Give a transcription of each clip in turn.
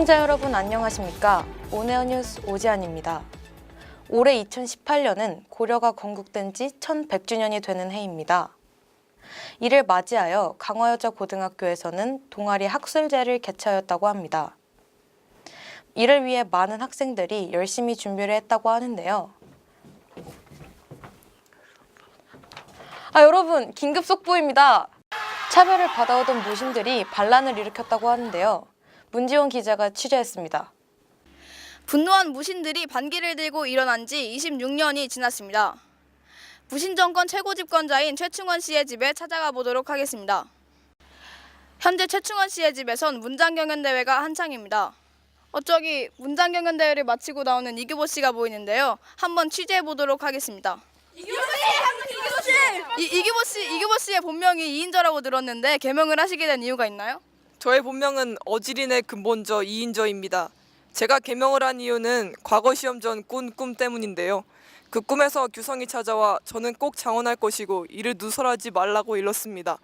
시청자 여러분 안녕하십니까? 오네어 뉴스 오지안입니다. 올해 2018년은 고려가 건국된 지 1100주년이 되는 해입니다. 이를 맞이하여 강화여자 고등학교에서는 동아리 학술제를 개최하였다고 합니다. 이를 위해 많은 학생들이 열심히 준비를 했다고 하는데요. 아, 여러분, 긴급 속보입니다. 차별을 받아오던 모신들이 반란을 일으켰다고 하는데요. 문지원 기자가 취재했습니다. 분노한 무신들이 반기를 들고 일어난 지 26년이 지났습니다. 무신 정권 최고 집권자인 최충원 씨의 집에 찾아가 보도록 하겠습니다. 현재 최충원 씨의 집에선 문장 경연 대회가 한창입니다. 어 저기 문장 경연 대회를 마치고 나오는 이규보 씨가 보이는데요. 한번 취재해 보도록 하겠습니다. 이규보 씨! 이, 이규보 씨, 이규보 씨의 본명이 이인저라고 들었는데 개명을 하시게 된 이유가 있나요? 저의 본명은 어지린의 근본저 이인저입니다. 제가 개명을 한 이유는 과거 시험 전 꾼 꿈 때문인데요. 그 꿈에서 규성이 찾아와 저는 꼭 장원할 것이고 이를 누설하지 말라고 일렀습니다.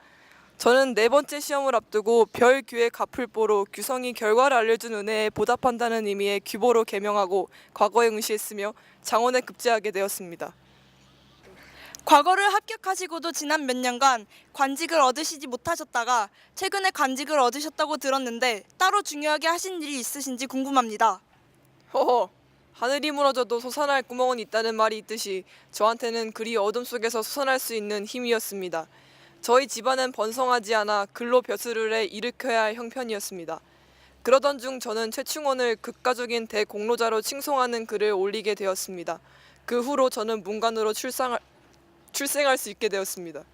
저는 네 번째 시험을 앞두고 별 교회 갚을보로 규성이 결과를 알려준 은혜에 보답한다는 의미의 규보로 개명하고 과거에 응시했으며 장원에 급제하게 되었습니다. 과거를 합격하시고도 지난 몇 년간 관직을 얻으시지 못하셨다가 최근에 관직을 얻으셨다고 들었는데 따로 중요하게 하신 일이 있으신지 궁금합니다. 허허 하늘이 무너져도 솟아날 구멍은 있다는 말이 있듯이 저한테는 그리 어둠 속에서 솟아날 수 있는 힘이었습니다. 저희 집안은 번성하지 않아 글로 벼슬을 해 일으켜야 할 형편이었습니다. 그러던 중 저는 최충원을 극가적인 대공로자로 칭송하는 글을 올리게 되었습니다. 그 후로 저는 문관으로 출상할, 출생할 수 있게 되었습니다.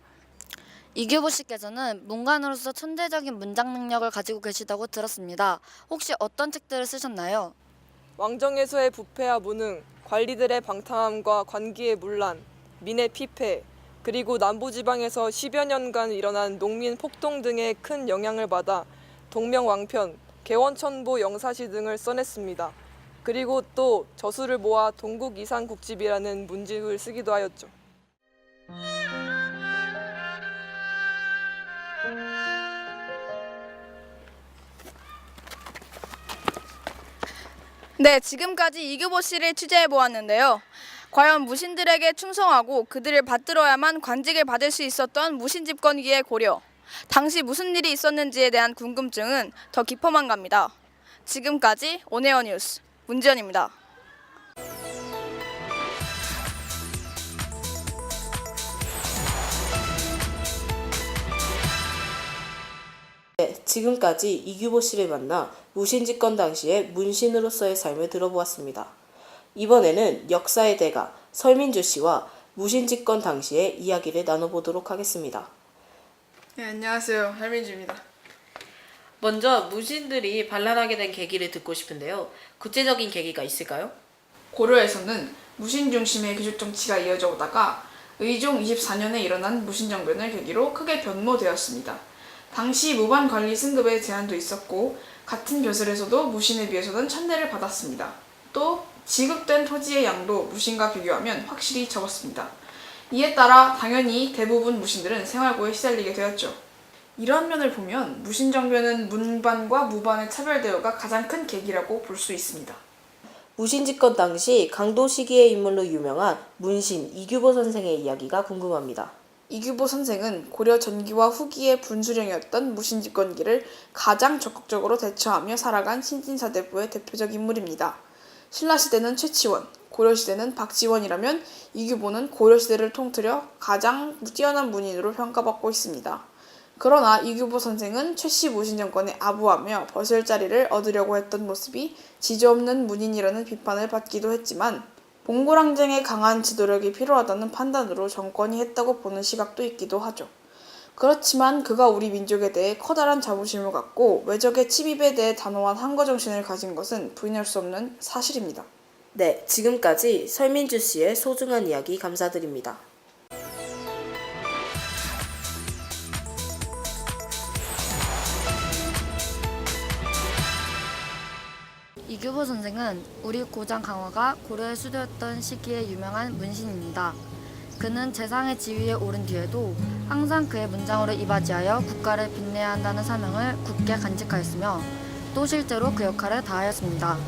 이규보 씨께서는 문관으로서 천재적인 문장 능력을 가지고 계시다고 들었습니다. 혹시 어떤 책들을 쓰셨나요? 왕정에서의 부패와 무능, 관리들의 방탕함과 관기의 문란, 민의 피폐, 그리고 남부지방에서 10여 년간 일어난 농민 폭동 등의 큰 영향을 받아 동명왕편, 개원천보 영사시 등을 써냈습니다. 그리고 또 저수를 모아 동국 이상국집이라는 문집을 쓰기도 하였죠. 네, 지금까지 이규보 씨를 취재해 보았는데요. 과연 무신들에게 충성하고 그들을 받들어야만 관직을 받을 수 있었던 무신 집권기의 고려. 당시 무슨 일이 있었는지에 대한 궁금증은 더 깊어만 갑니다. 지금까지 오네어 뉴스 문지연입니다. 지금까지 이규보 씨를 만나 무신집권 당시의 문신으로서의 삶을 들어보았습니다. 이번에는 역사의 대가 설민주 씨와 무신집권 당시의 이야기를 나눠보도록 하겠습니다. 네, 안녕하세요. 할민주입니다. 먼저 무신들이 반란하게 된 계기를 듣고 싶은데요. 구체적인 계기가 있을까요? 고려에서는 무신 중심의 귀족 정치가 이어져 오다가 의종 24년에 일어난 무신 정변을 계기로 크게 변모되었습니다. 당시 무반 관리 승급의 제한도 있었고 같은 벼슬에서도 무신에 비해서는 천대를 받았습니다. 또 지급된 토지의 양도 무신과 비교하면 확실히 적었습니다. 이에 따라 당연히 대부분 무신들은 생활고에 시달리게 되었죠. 이런 면을 보면 무신정변은 문반과 무반의 차별 대우가 가장 큰 계기라고 볼 수 있습니다. 무신집권 당시 강도 시기의 인물로 유명한 문신 이규보 선생의 이야기가 궁금합니다. 이규보 선생은 고려 전기와 후기의 분수령이었던 무신집권기를 가장 적극적으로 대처하며 살아간 신진사대부의 대표적 인물입니다. 신라시대는 최치원, 고려시대는 박지원이라면 이규보는 고려시대를 통틀어 가장 뛰어난 문인으로 평가받고 있습니다. 그러나 이규보 선생은 최씨 무신 정권에 아부하며 벗을 자리를 얻으려고 했던 모습이 지조없는 문인이라는 비판을 받기도 했지만 봉고랑쟁의 강한 지도력이 필요하다는 판단으로 정권이 했다고 보는 시각도 있기도 하죠. 그렇지만 그가 우리 민족에 대해 커다란 자부심을 갖고 외적의 침입에 대해 단호한 항거 정신을 가진 것은 부인할 수 없는 사실입니다. 네, 지금까지 설민주 씨의 소중한 이야기 감사드립니다. 이규보 선생은 우리 고장 강화가 고려의 수도였던 시기에 유명한 문신입니다. 그는 재상의 지위에 오른 뒤에도 항상 그의 문장으로 이바지하여 국가를 빛내야 한다는 사명을 굳게 간직하였으며 또 실제로 그 역할을 다하였습니다.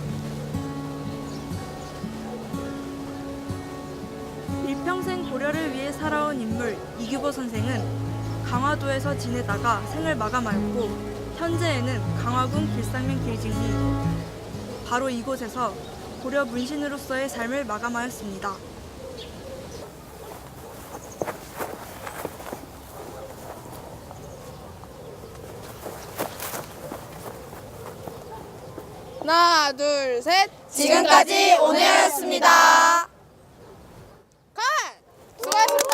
일평생 고려를 위해 살아온 인물 이규보 선생은 강화도에서 지내다가 생을 마감하였고 현재에는 강화군 길상면 길증이 바로 이곳에서 고려 문신으로서의 삶을 마감하였습니다. 하나, 둘, 셋. 지금까지 오늘이었습니다. 수고하셨습니다.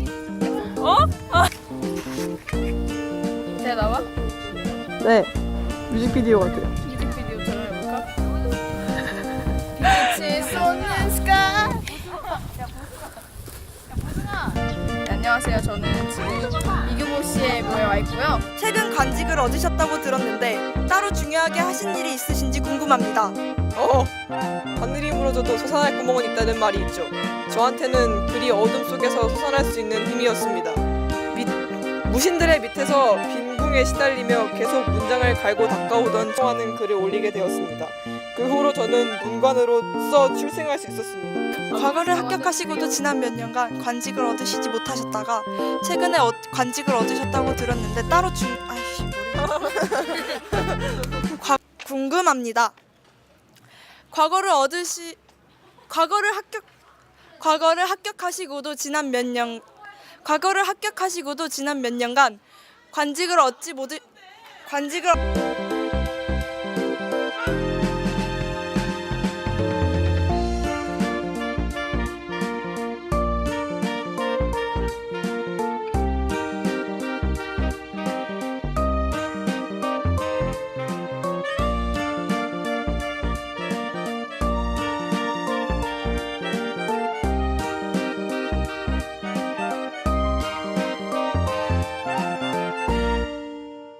제가 나와? 네. 뮤직비디오 같아요. 안녕하세요. 저는 지금 이규모 씨의 묘에 와 있고요. 최근 관직을 얻으셨다고 들었는데 따로 중요하게 하신 일이 있으신지 궁금합니다. 어, 하늘이 무너져도 솟아날 구멍은 있다는 말이 있죠. 저한테는 그리 어둠 속에서 솟아날 수 있는 힘이었습니다. 밑, 무신들의 밑에서 빈궁에 시달리며 계속 문장을 갈고 닦아오던 청하는 글을 올리게 되었습니다. 그 후로 저는 문관으로서 출생할 수 있었습니다. 과거를 합격하시고도 지난 몇 년간 관직을 얻으시지 못하셨다가 최근에 어- 관직을 얻으셨다고 들었는데 따로 중 아이씨 과- 궁금합니다. 과거를 얻으시 과거를 합격 과거를 합격하시고도 지난 몇 년 과거를 합격하시고도 지난 몇 년간 관직을 얻지 못 관직을